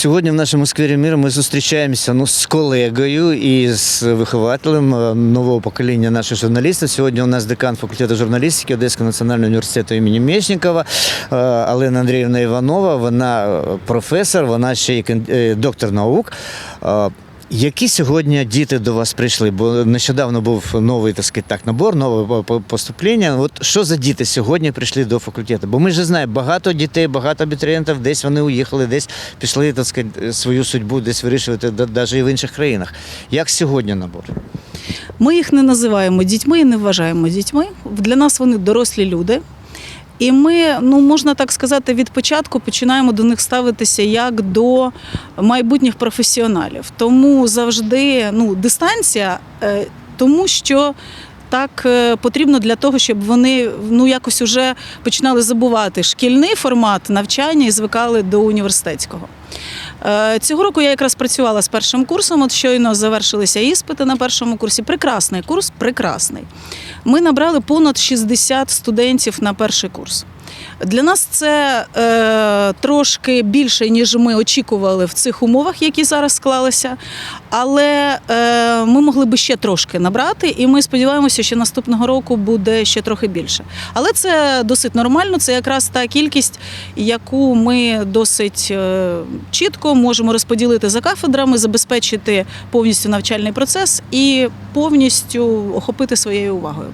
Сьогодні в нашому сквері міру ми зустрічаємося ну, з колегою і з вихователем е, нового покоління наших журналістів. Сьогодні у нас декан факультету журналістики Одеського національного університету імені Мєчнікова Алина Андріївна Іванова. Вона е, професор, вона ще й доктор наук. Які сьогодні діти до вас прийшли? Бо нещодавно був новий так сказати, так, набор, нове по- по- поступлення. От що за діти сьогодні прийшли до факультету? Бо ми ж знаємо, багато дітей, багато абітурієнтів, десь вони уїхали, десь пішли так сказати, свою судьбу, десь вирішувати, навіть і в інших країнах. Як сьогодні набор? Ми їх не називаємо дітьми і не вважаємо дітьми. Для нас вони дорослі люди. І ми, ну можна так сказати, від початку починаємо до них ставитися як до майбутніх професіоналів. Тому завжди ну, дистанція, е, тому що так е, потрібно для того, щоб вони ну якось уже починали забувати шкільний формат навчання і звикали до університетського. Е, Цього року я якраз працювала з першим курсом. От щойно завершилися іспити на першому курсі. Прекрасний курс, прекрасний. Ми набрали понад 60 студентів на перший курс. Для нас це е, трошки більше, ніж ми очікували в цих умовах, які зараз склалися. Але е, ми могли би ще трошки набрати, і ми сподіваємося, що наступного року буде ще трохи більше. Але це досить нормально. Це якраз та кількість, яку ми досить е, чітко можемо розподілити за кафедрами, забезпечити повністю навчальний процес і повністю охопити своєю увагою.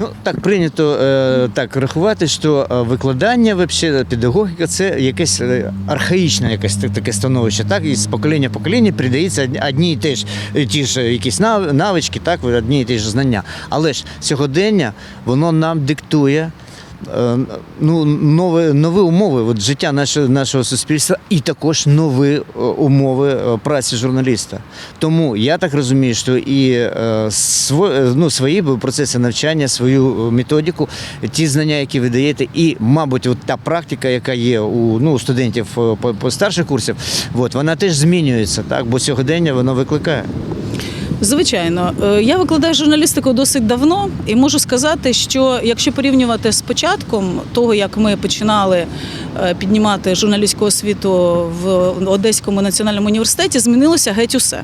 Ну так прийнято е, так рахувати, що е, викладання, вообще, педагогіка це якесь е, архаїчне якесь таке становище. Так і з покоління покоління передається одні- одні ті ж е, ті ж якісь нав- навички, так одні і ті ж знання. Але ж сьогодення воно нам диктує. Е, Ну, нові, нові умови от життя нашого, нашого суспільства і також нові е, умови е, праці журналіста. Тому я так розумію, що і ну, свої процеси навчання, свою методику, ті знання, які ви даєте, і, мабуть, от та практика, яка є у ну, у студентів по, по старших курсів, от, вона теж змінюється, так, бо сьогодення воно викликає. Звичайно, Е, я викладаю журналістику досить давно і можу сказати, що якщо порівнювати з початком того, як ми починали е, піднімати журналістську освіту в Одеському національному університеті, змінилося геть усе.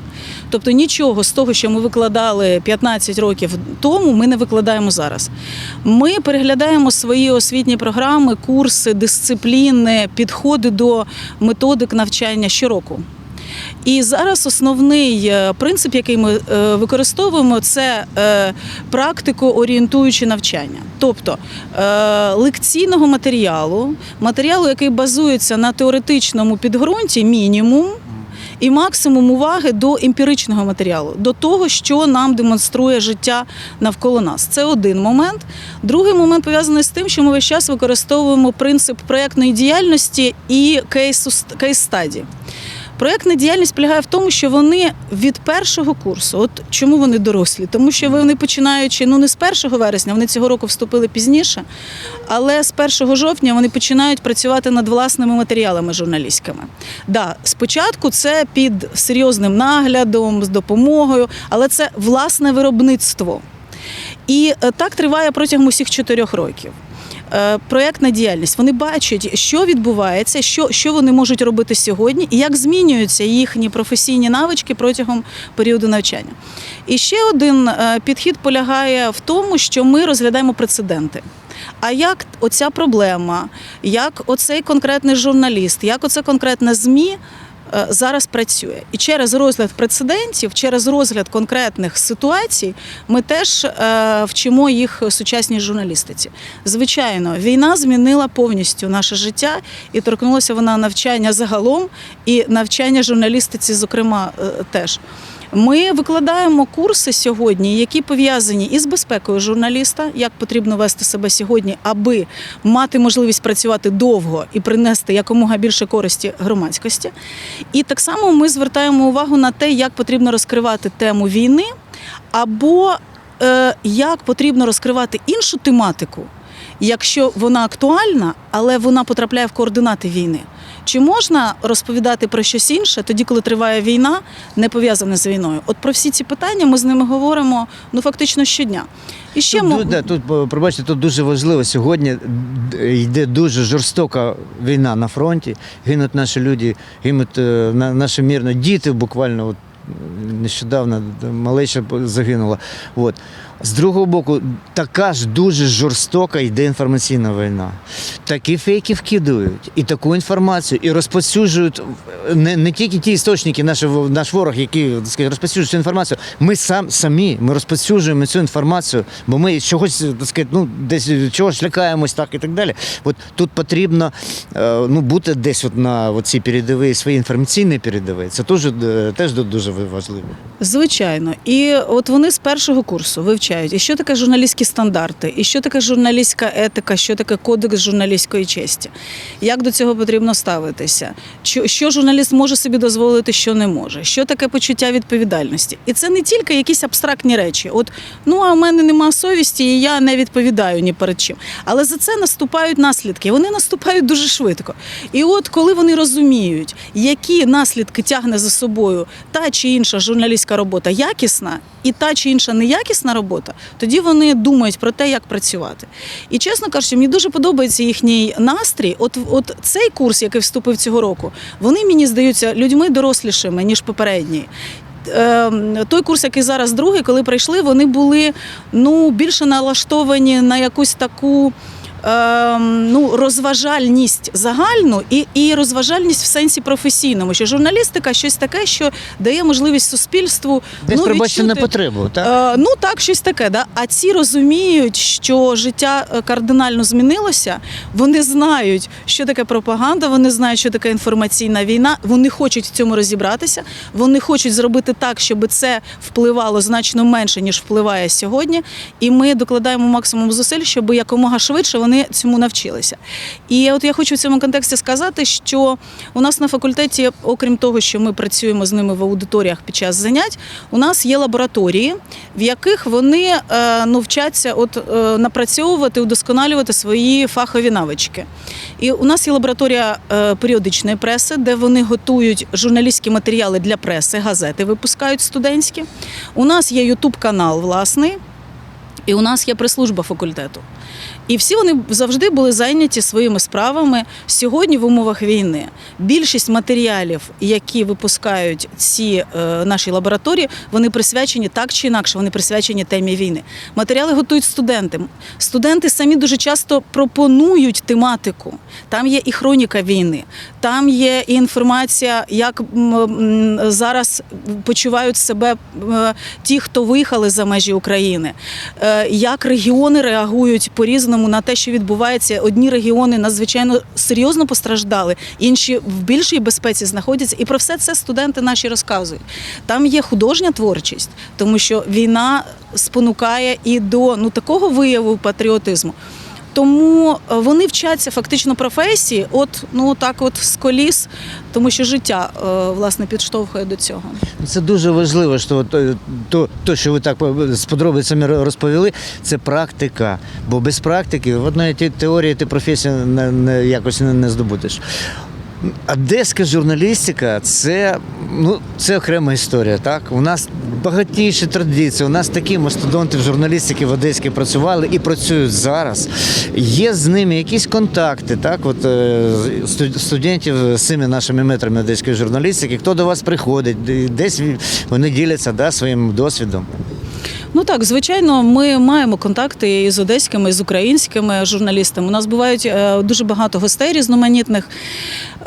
Тобто нічого з того, що ми викладали 15 років тому, ми не викладаємо зараз. Ми переглядаємо свої освітні програми, курси, дисципліни, підходи до методик навчання щороку. І зараз основний е, принцип, який ми е, використовуємо, це е, практику орієнтуючи навчання, тобто лекційного матеріалу, матеріалу, який базується на теоретичному підґрунті, мінімум. І максимум уваги до емпіричного матеріалу, до того, що нам демонструє життя навколо нас. Це один момент. Другий момент пов'язаний з тим, що ми весь час використовуємо принцип проєктної діяльності і кейсу кейс-стаді. Проєктна діяльність полягає в тому, що вони від першого курсу, от чому вони дорослі? Тому що вони починаючи ну не з 1 вересня, вони цього року вступили пізніше, але з 1 жовтня вони починають працювати над власними матеріалами журналістськими. Да, спочатку це під серйозним наглядом, з допомогою, але це власне виробництво. І е, так триває протягом усіх чотирьох років. Е, Проєктна діяльність. Вони бачать, що відбувається, що, що вони можуть робити сьогодні, і як змінюються їхні професійні навички протягом періоду навчання. І ще один е, підхід полягає в тому, що ми розглядаємо прецеденти. А як оця проблема, як оцей конкретний журналіст, як оце конкретне ЗМІ зараз працює. І через розгляд прецедентів, через розгляд конкретних ситуацій, ми теж е, вчимо їх сучасній журналістиці. Звичайно, війна змінила повністю наше життя і торкнулася вона навчання загалом і навчання журналістиці, зокрема, е, теж. Ми викладаємо курси сьогодні, які пов'язані із безпекою журналіста, як потрібно вести себе сьогодні, аби мати можливість працювати довго і принести якомога більше користі громадськості. І так само ми звертаємо увагу на те, як потрібно розкривати тему війни, або е, як потрібно розкривати іншу тематику, якщо вона актуальна, але вона потрапляє в координати війни. Чи можна розповідати про щось інше тоді, коли триває війна, не пов'язана з війною? От про всі ці питання ми з ними говоримо ну фактично щодня. І ще Тут, ми... да, тут е, пробачте, тут дуже важливо. Сьогодні йде дуже жорстока війна на фронті. Гинуть наші люди, гинуть е, на- наші мирні діти буквально. От, нещодавно малеча загинула. От. З другого боку, така ж дуже жорстока йде інформаційна війна. Такі фейки вкидають, і таку інформацію, і розповсюджують е, не, не тільки ті істочники, наші, наш ворог, які так сказати, розповсюджують цю інформацію. Ми сам, самі ми розповсюджуємо цю інформацію, бо ми чогось так сказати, ну, десь чогось лякаємось так і так далі. От тут потрібно е, ну, бути десь от на цій передовій, свої інформаційні передовій. Це теж, е, теж дуже важливо. Звичайно, і от вони з першого курсу вивчають, і що таке журналістські стандарти, і що таке журналістська етика, що таке кодекс журналістської честі, як до цього потрібно ставитися, що, журналіст може собі дозволити, що не може, що таке почуття відповідальності. І це не тільки якісь абстрактні речі. От ну а в мене нема совісті, і я не відповідаю ні перед чим. Але за це наступають наслідки. Вони наступають дуже швидко. І от коли вони розуміють, які наслідки тягне за собою та чи інша журналістська робота якісна, і та чи інша неякісна робота, тоді вони думають про те, як працювати. І чесно кажучи, мені дуже подобається їхній настрій. От, от цей курс, який вступив цього року, вони мені здаються людьми дорослішими ніж попередні. Ем, Той курс, який зараз другий, коли прийшли, вони були ну більше налаштовані на якусь таку. Ем, Ну, розважальність загальну і, і розважальність в сенсі професійному, що журналістика щось таке, що дає можливість суспільству Десь ну, відчути- потребу, так? Е, ну так, щось таке. Да? А ці розуміють, що життя е, кардинально змінилося. Вони знають, що таке пропаганда, вони знають, що таке інформаційна війна. Вони хочуть в цьому розібратися. Вони хочуть зробити так, щоб це впливало значно менше, ніж впливає сьогодні. І ми докладаємо максимум зусиль, щоб якомога швидше вони цьому навчилися. І от я хочу в цьому контексті сказати, що у нас на факультеті, окрім того, що ми працюємо з ними в аудиторіях під час занять, у нас є лабораторії, в яких вони е, ну, от, е, напрацьовувати, удосконалювати свої фахові навички. І у нас є лабораторія е, періодичної преси, де вони готують журналістські матеріали для преси, газети випускають студентські. У нас є Ютуб канал власний, і у нас є прес-служба факультету. І всі вони завжди були зайняті своїми справами сьогодні в умовах війни. Більшість матеріалів, які випускають ці е, наші лабораторії, вони присвячені так чи інакше, вони присвячені темі війни. Матеріали готують студенти. Студенти самі дуже часто пропонують тематику. Там є і хроніка війни, там є і інформація, як зараз почувають себе ті, хто виїхали за межі України, е, як регіони реагують по-різному на те, що відбувається. Одні регіони надзвичайно серйозно постраждали, інші в більшій безпеці знаходяться. І про все це студенти наші розказують. Там є художня творчість, тому що війна спонукає і до ну такого вияву патріотизму. Тому е, вони вчаться фактично професії, от ну так, от з коліс, тому що життя е, власне підштовхує до цього. Це дуже важливо, що е, то, то, що ви так з подробицями розповіли, це практика. Бо без практики в одної те- теорії ти професію не, якось не здобудеш. Одеська журналістика це, ну, це окрема історія. Так? У нас багатіші традиції, у нас такі мастодонти в журналістики в Одеській працювали і працюють зараз. Є з ними якісь контакти, так? От, е, студентів з цими нашими метрами одеської журналістики, хто до вас приходить, десь вони діляться да, своїм досвідом. Ну так, звичайно, ми маємо контакти і з одеськими, з українськими журналістами. У нас бувають е, дуже багато гостей різноманітних.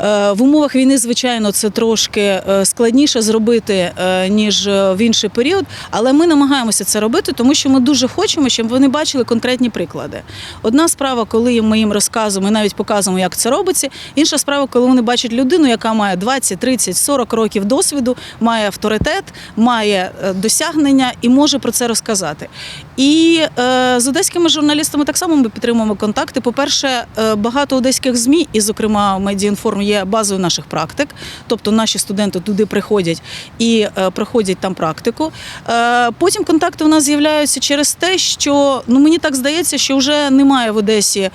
Е, В умовах війни, звичайно, це трошки е, складніше зробити, ніж в інший період, але ми намагаємося це робити, тому що ми дуже хочемо, щоб вони бачили конкретні приклади. Одна справа, коли ми їм розказуємо і навіть показуємо, як це робиться. Інша справа, коли вони бачать людину, яка має 20, 30, 40 років досвіду, має авторитет, має досягнення і може про це розказати. Розказати. І е, з одеськими журналістами так само ми підтримуємо контакти. По-перше, е, багато одеських ЗМІ, і, зокрема, Медіаінформ є базою наших практик. Тобто наші студенти туди приходять і е, проходять там практику. Е, потім контакти у нас з'являються через те, що ну мені так здається, що вже немає в Одесі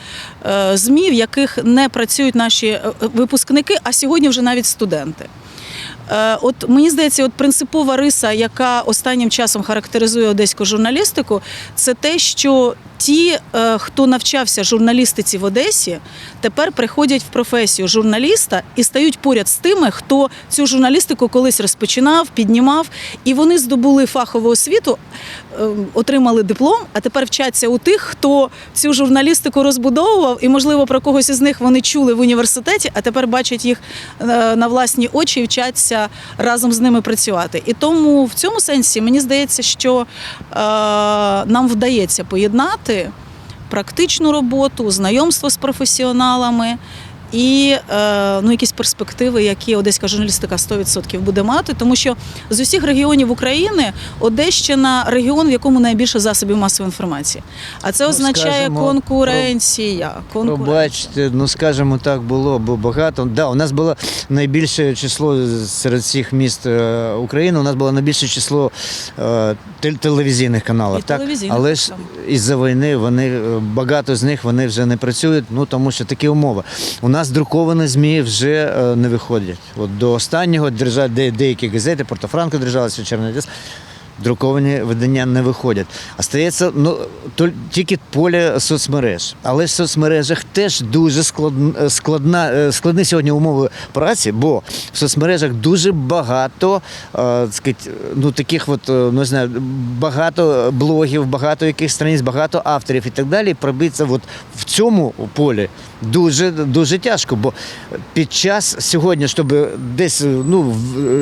е, ЗМІ, в яких не працюють наші е, випускники, а сьогодні вже навіть студенти. Е, От мені здається, от принципова риса, яка останнім часом характеризує одеську журналістику, це те, що ті, е, хто навчався журналістиці в Одесі, тепер приходять в професію журналіста і стають поряд з тими, хто цю журналістику колись розпочинав, піднімав, і вони здобули фахову освіту, отримали диплом, а тепер вчаться у тих, хто цю журналістику розбудовував, і, можливо, про когось із них вони чули в університеті, а тепер бачать їх е, на власні очі і вчаться разом з ними працювати. І тому в цьому сенсі мені здається, що е, нам вдається поєднати практичну роботу, знайомство з професіоналами. І е, ну, якісь перспективи, які одеська журналістика 100% буде мати, тому що з усіх регіонів України Одещина регіон, в якому найбільше засобів масової інформації. А це Ну, означає скажімо, конкуренція. конкуренція. Пробачте, ну скажімо так, було бо багато. Да, у нас було найбільше число серед всіх міст е, України. У нас було найбільше число е, телевізійних каналів. І так? телевізійних, Але ж із-за війни вони багато з них вони вже не працюють, ну тому що такі умови. У нас друковані ЗМІ вже е, не виходять. От до останнього держать де, деякі газети, Портофранко держалася, Вечерня Одеса, друковані видання не виходять. А стається ну, тільки поле соцмереж. Але в соцмережах теж дуже складна, складна, е, складні сьогодні умови праці, бо в соцмережах дуже багато е, ну, таких от, е, ну, знаю, багато блогів, багато якихось страниць, багато авторів і так далі. І Пробитися от в цьому полі дуже, дуже тяжко, бо під час сьогодні, щоб десь ну,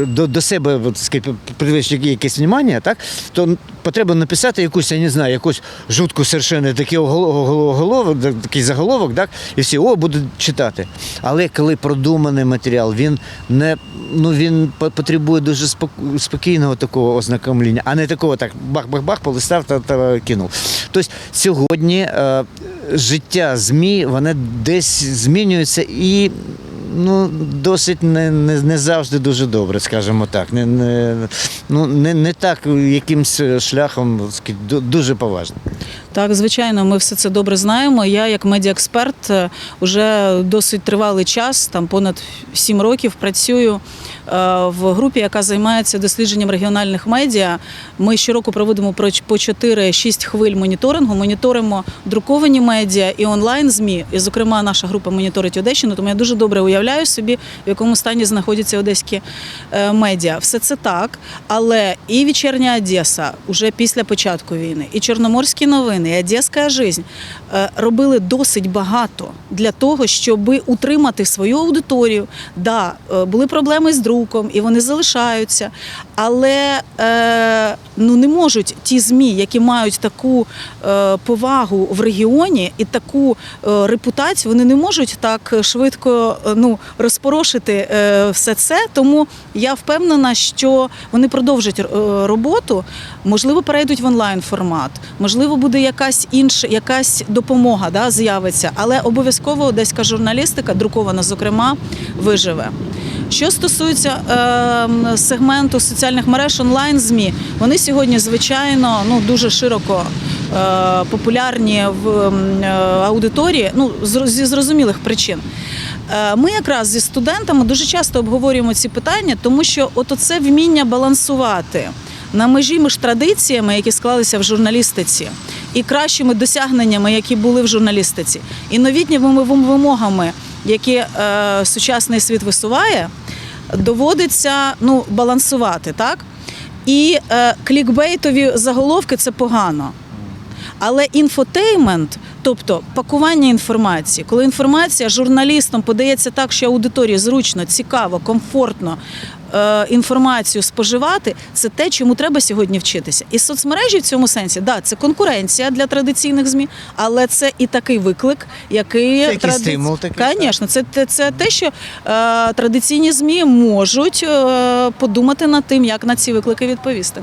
до, до себе от, привести якесь внимання, так, то потрібно написати якусь, я не знаю, якусь жутку совершенно такий оголовок, такий заголовок, так, і всі о, будуть читати. Але коли продуманий матеріал, він не ну він потребує дуже спокійного такого ознакомлення, а не такого так бах-бах-бах, полистав та, та кинув. Тобто сьогодні е, життя ЗМІ воно десь змінюється і. Ну, досить не, не, не завжди дуже добре, скажімо так. Не, не, ну, не, не так якимсь шляхом дуже поважно. Так, звичайно, ми все це добре знаємо. Я, як медіаексперт, е, вже досить тривалий час, там понад сім років, працюю е, в групі, яка займається дослідженням регіональних медіа. Ми щороку проводимо про- по 4-6 хвиль моніторингу. Моніторимо друковані медіа і онлайн змі. І, зокрема, наша група моніторить Одещину. Тому я дуже добре уявляю собі, в якому стані знаходяться одеські е, медіа. Все це так, але і вечірня Одеса уже після початку війни, і Чорноморські новини, і Одеська жизнь е, робили досить багато для того, щоб утримати свою аудиторію. Да, е, були проблеми з друком, і вони залишаються. Але е, ну не можуть ті змі, які мають таку повагу в регіоні і таку репутацію, вони не можуть так швидко ну розпорошити все це. Тому я впевнена, що вони продовжать роботу. Можливо, перейдуть в онлайн формат, можливо, буде якась інша, якась допомога да, з'явиться, але обов'язково одеська журналістика, друкована, зокрема, виживе. Що стосується е, сегменту соціальних мереж онлайн змі, вони сьогодні звичайно ну дуже широко е, популярні в е, аудиторії, ну зі зрозумілих причин. Е, Ми якраз зі студентами дуже часто обговорюємо ці питання, тому що от оце вміння балансувати на межі між традиціями, які склалися в журналістиці, і кращими досягненнями, які були в журналістиці, і новітніми вимогами, які е, сучасний світ висуває, доводиться ну, балансувати, так? І е, клікбейтові заголовки це погано. Але інфотеймент, тобто пакування інформації, коли інформація журналістам подається так, що аудиторії зручно, цікаво, комфортно інформацію споживати, це те, чому треба сьогодні вчитися. І соцмережі в цьому сенсі, да, це конкуренція для традиційних змі, але це і такий виклик, який Це якийсь стимул такий. Звісно, це, це, це те, що е, традиційні змі можуть е, подумати над тим, як на ці виклики відповісти.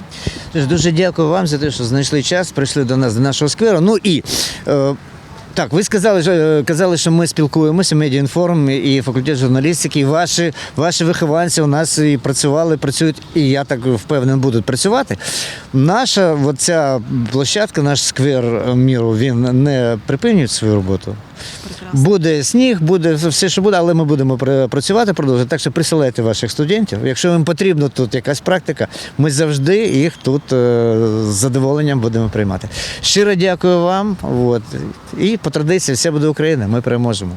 Дуже дякую вам за те, що знайшли час, прийшли до нас до нашого скверу. Ну і е, так, ви сказали, е, казали, що ми спілкуємося, медіаінформ і факультет журналістики. Ваші, ваші вихованці у нас і працювали, працюють, і я так впевнений, будуть працювати. Наша оця площадка, наш сквер міру, він не припинює свою роботу. Буде сніг, буде все, що буде, але ми будемо працювати, продовжувати. Так що присилайте ваших студентів. Якщо їм потрібна тут якась практика, ми завжди їх тут е, з задоволенням будемо приймати. Щиро дякую вам. От. І по традиції все буде Україна. Ми переможемо.